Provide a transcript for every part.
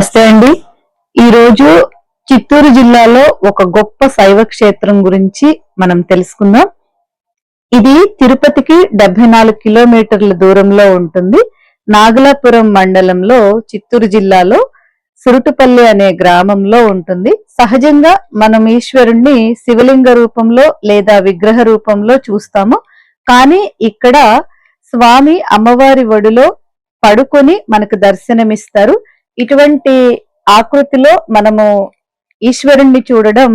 నమస్తే అండి. ఈరోజు చిత్తూరు జిల్లాలో ఒక గొప్ప శైవ క్షేత్రం గురించి మనం తెలుసుకుందాం. ఇది తిరుపతికి డెబ్బై నాలుగు కిలోమీటర్ల దూరంలో ఉంటుంది. నాగలాపురం మండలంలో చిత్తూరు జిల్లాలో సురుటుపల్లి అనే గ్రామంలో ఉంటుంది. సహజంగా మనం ఈశ్వరుణ్ణి శివలింగ రూపంలో లేదా విగ్రహ రూపంలో చూస్తాము. కానీ ఇక్కడ స్వామి అమ్మవారి ఒడిలో పడుకొని మనకు దర్శనమిస్తారు. ఇటువంటి ఆకృతిలో మనము ఈశ్వరుణ్ణి చూడడం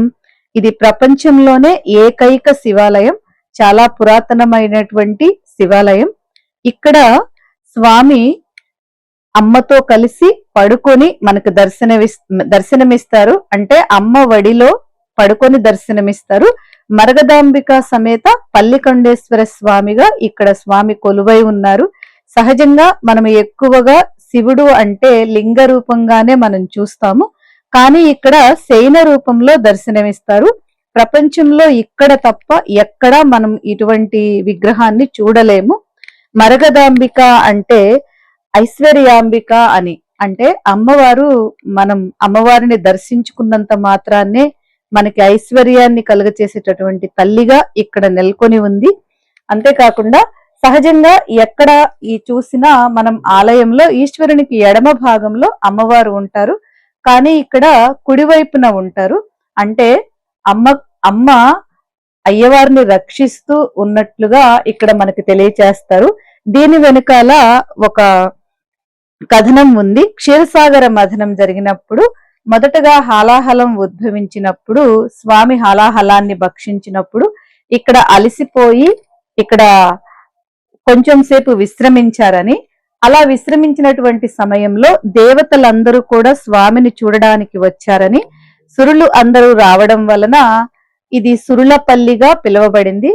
ఇది ప్రపంచంలోనే ఏకైక శివాలయం చాలా పురాతనమైనటువంటి శివాలయం. ఇక్కడ స్వామి అమ్మతో కలిసి పడుకొని మనకు దర్శనమిస్ దర్శనమిస్తారు. అంటే అమ్మ వడిలో పడుకొని దర్శనమిస్తారు. మరగదాంబిక సమేత పల్లికొండేశ్వర స్వామిగా ఇక్కడ స్వామి కొలువై ఉన్నారు. సహజంగా మనం ఎక్కువగా శివుడు అంటే లింగ రూపంగానే మనం చూస్తాము. కానీ ఇక్కడ శయన రూపంలో దర్శనమిస్తారు. ప్రపంచంలో ఇక్కడ తప్ప ఎక్కడా మనం ఇటువంటి విగ్రహాన్ని చూడలేము. మరగదాంబిక అంటే ఐశ్వర్యాంబిక అని. అంటే అమ్మవారు మనం అమ్మవారిని దర్శించుకున్నంత మాత్రాన్నే మనకి ఐశ్వర్యాన్ని కలుగచేసేటటువంటి తల్లిగా ఇక్కడ నెలకొని ఉంది. అంతేకాకుండా సహజంగా ఎక్కడ ఈ చూసినా మనం ఆలయంలో ఈశ్వరునికి ఎడమ భాగంలో అమ్మవారు ఉంటారు. కానీ ఇక్కడ కుడివైపున ఉంటారు. అంటే అమ్మ అమ్మ అయ్యవారిని రక్షిస్తూ ఉన్నట్లుగా ఇక్కడ మనకి తెలియచేస్తారు. దీని వెనకాల ఒక కథనం ఉంది. క్షీరసాగర మథనం జరిగినప్పుడు మొదటగా హాలాహలం ఉద్భవించినప్పుడు స్వామి హాలాహలాన్ని భక్షించినప్పుడు ఇక్కడ అలసిపోయి ఇక్కడ కొంచెం సేపు విశ్రమించారని అలా విశ్రమించినటువంటి సమయంలో దేవతలందరూ కూడా స్వామిని చూడడానికి వచ్చారని సురులు అందరూ రావడం వలన ఇది సురులపల్లిగా పిలువబడింది.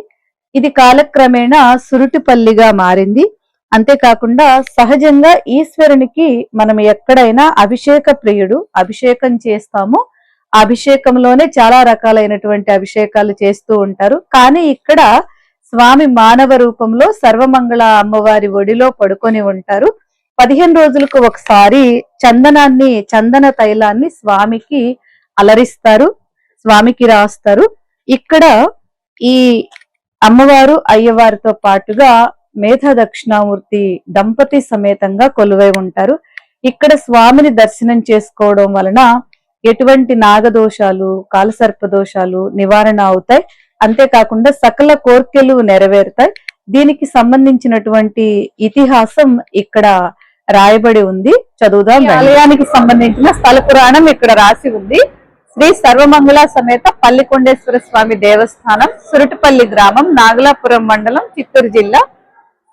ఇది కాలక్రమేణా సురుటిపల్లిగా మారింది. అంతేకాకుండా సహజంగా ఈశ్వరునికి మనం ఎక్కడైనా అభిషేక ప్రియుడు అభిషేకం చేస్తాము. అభిషేకంలోనే చాలా రకాలైనటువంటి అభిషేకాలు చేస్తూ ఉంటారు. కానీ ఇక్కడ స్వామి మానవ రూపంలో సర్వమంగళ అమ్మవారి ఒడిలో పడుకొని ఉంటారు. పదిహేను రోజులకు ఒకసారి చందనాన్ని చందన తైలాన్ని స్వామికి అలరిస్తారు స్వామికి రాస్తారు. ఇక్కడ ఈ అమ్మవారు అయ్యవారితో పాటుగా మేధ దక్షిణామూర్తి దంపతి సమేతంగా కొలువై ఉంటారు. ఇక్కడ స్వామిని దర్శనం చేసుకోవడం వలన ఎటువంటి నాగదోషాలు కాలసర్ప దోషాలు నివారణ అవుతాయి. అంతేకాకుండా సకల కోర్కెలు నెరవేరుతాయి. దీనికి సంబంధించినటువంటి ఇతిహాసం ఇక్కడ రాయబడి ఉంది. చదువుదాం ఆలయానికి సంబంధించిన స్థల పురాణం ఇక్కడ రాసి ఉంది. శ్రీ సర్వమంగళ సమేత పల్లికొండేశ్వర స్వామి దేవస్థానం సురుటిపల్లి గ్రామం నాగలాపురం మండలం చిత్తూరు జిల్లా.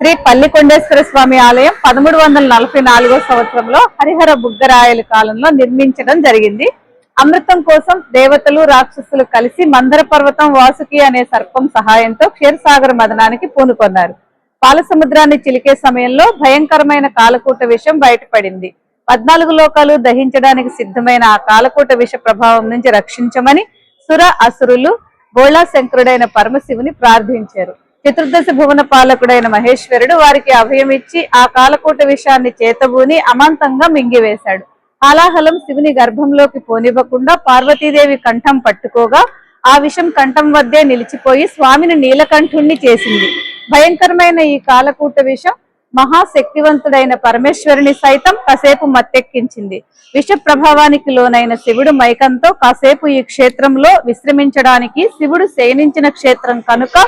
శ్రీ పల్లికొండేశ్వర స్వామి ఆలయం పదమూడు వందల నలభై నాలుగో సంవత్సరంలో హరిహర బుగ్గరాయల కాలంలో నిర్మించడం జరిగింది. అమృతం కోసం దేవతలు రాక్షసులు కలిసి మందర పర్వతం వాసుకి అనే సర్పం సహాయంతో క్షీరసాగర మదనానికి పూనుకొన్నారు పాల సముద్రాన్ని చిలికే సమయంలో భయంకరమైన కాలకూట విషం బయటపడింది. పద్నాలుగు లోకాలు దహించడానికి సిద్ధమైన ఆ కాలకూట విష ప్రభావం నుంచి రక్షించమని సుర అసురులు బోళా శంకరుడైన పరమశివుని ప్రార్థించారు. చతుర్దశ భువన పాలకుడైన మహేశ్వరుడు వారికి అభయం ఇచ్చి ఆ కాలకూట విషాన్ని చేతబూని అమాంతంగా మింగివేశాడు. హాలాహలం శివుని గర్భంలోకి పోనివ్వకుండా పార్వతీదేవి కంఠం పట్టుకోగా ఆ విషం కంఠం వద్దే నిలిచిపోయి స్వామిని నీలకంఠుణ్ణి చేసింది. భయంకరమైన ఈ కాలకూట విషం మహాశక్తివంతుడైన పరమేశ్వరుని సైతం కాసేపు మత్తెక్కించింది. విష ప్రభావానికి లోనైన శివుడు మైకంతో కాసేపు ఈ క్షేత్రంలో విశ్రమించడానికి శివుడు శయనించిన క్షేత్రం కనుక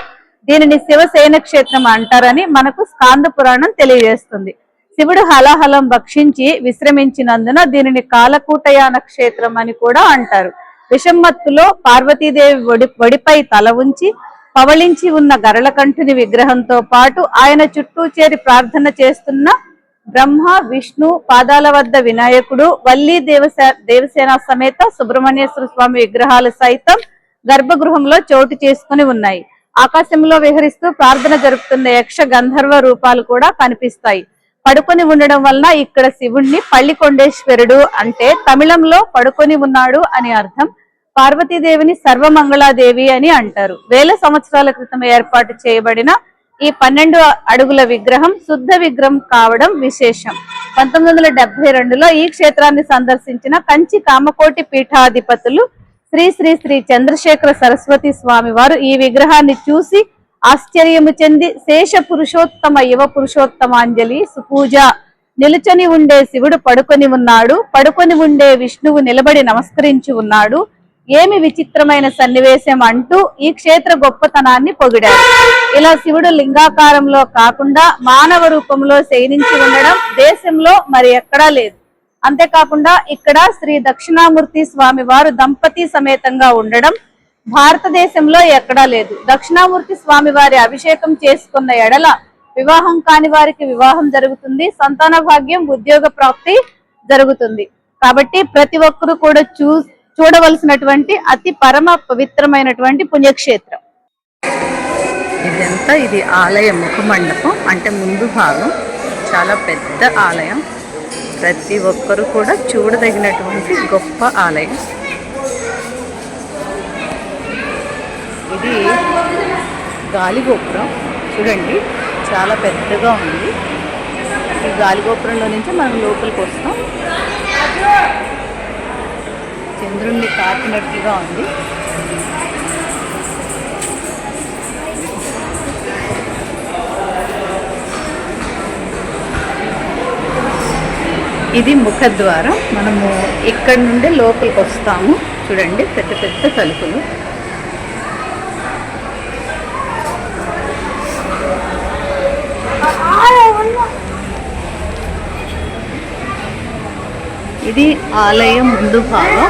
దీనిని శివసేన క్షేత్రం అంటారని మనకు స్కాంద పురాణం తెలియజేస్తుంది. శివుడు హలాహలం భక్షించి విశ్రమించినందున దీనిని కాలకూటయాన క్షేత్రం అని కూడా అంటారు. విషమ్మత్తులో పార్వతీదేవి ఒడి ఒడిపై తల ఉంచి పవళించి ఉన్న గరళకంఠుని విగ్రహంతో పాటు ఆయన చుట్టూ చేరి ప్రార్థన చేస్తున్న బ్రహ్మ విష్ణు పాదాల వద్ద వినాయకుడు వల్లి దేవసే దేవసేన సమేత సుబ్రహ్మణ్యేశ్వర స్వామి విగ్రహాలు సైతం గర్భగృహంలో చోటు చేసుకుని ఉన్నాయి. ఆకాశంలో విహరిస్తూ ప్రార్థన జరుపుతున్న యక్ష గంధర్వ రూపాలు కూడా కనిపిస్తాయి. పడుకొని ఉండడం వల్ల ఇక్కడ శివుణ్ణి పల్లికొండేశ్వరుడు అంటే తమిళంలో పడుకొని ఉన్నాడు అని అర్థం. పార్వతీదేవిని సర్వమంగళాదేవి అని అంటారు. వేల సంవత్సరాల క్రితం ఏర్పాటు చేయబడిన ఈ పన్నెండు అడుగుల విగ్రహం శుద్ధ విగ్రహం కావడం విశేషం. పంతొమ్మిది వందల డెబ్బై రెండులో ఈ క్షేత్రాన్ని సందర్శించిన కంచి కామకోటి పీఠాధిపతులు శ్రీ శ్రీ శ్రీ చంద్రశేఖర సరస్వతి స్వామి వారు ఈ విగ్రహాన్ని చూసి ఆశ్చర్యము చెంది శేష పురుషోత్తమ యువ పురుషోత్తమాంజలి సుపూజ. నిలుచొని ఉండే శివుడు పడుకొని ఉన్నాడు. పడుకొని ఉండే విష్ణువు నిలబడి నమస్కరించి ఉన్నాడు. ఏమి విచిత్రమైన సన్నివేశం అంటూ ఈ క్షేత్ర గొప్పతనాన్ని పొగిడారు. ఇలా శివుడు లింగాకారంలో కాకుండా మానవ రూపంలో శయనించి ఉండడం దేశంలో మరి ఎక్కడా లేదు. అంతేకాకుండా ఇక్కడ శ్రీ దక్షిణామూర్తి స్వామి వారు దంపతి సమేతంగా ఉండడం భారతదేశంలో ఎక్కడా లేదు. దక్షిణామూర్తి స్వామి వారి అభిషేకం చేసుకున్న ఎడల వివాహం కాని వారికి వివాహం జరుగుతుంది. సంతాన భాగ్యం ఉద్యోగ ప్రాప్తి జరుగుతుంది. కాబట్టి ప్రతి ఒక్కరు కూడా చూ చూడవలసినటువంటి అతి పరమ పవిత్రమైనటువంటి పుణ్యక్షేత్రం. ఇదంతా ఇది ఆలయ ముఖ మండపం అంటే ముందు భాగం చాలా పెద్ద ఆలయం. ప్రతి ఒక్కరు కూడా చూడదగినటువంటి గొప్ప ఆలయం. ఇది గాలిగోపురం. చూడండి చాలా పెద్దగా ఉంది. ఈ గాలిగోపురంలో నుంచి మనం లోపలికి వస్తాం. చంద్రుణ్ణి తాకినట్లుగా ఉంది. ఇది ముఖద్వారం. మనము ఇక్కడ నుండి లోపలికి వస్తాము. చూడండి పెద్ద పెద్ద తలుపులు. ఇది ఆలయం ముందు భాగం.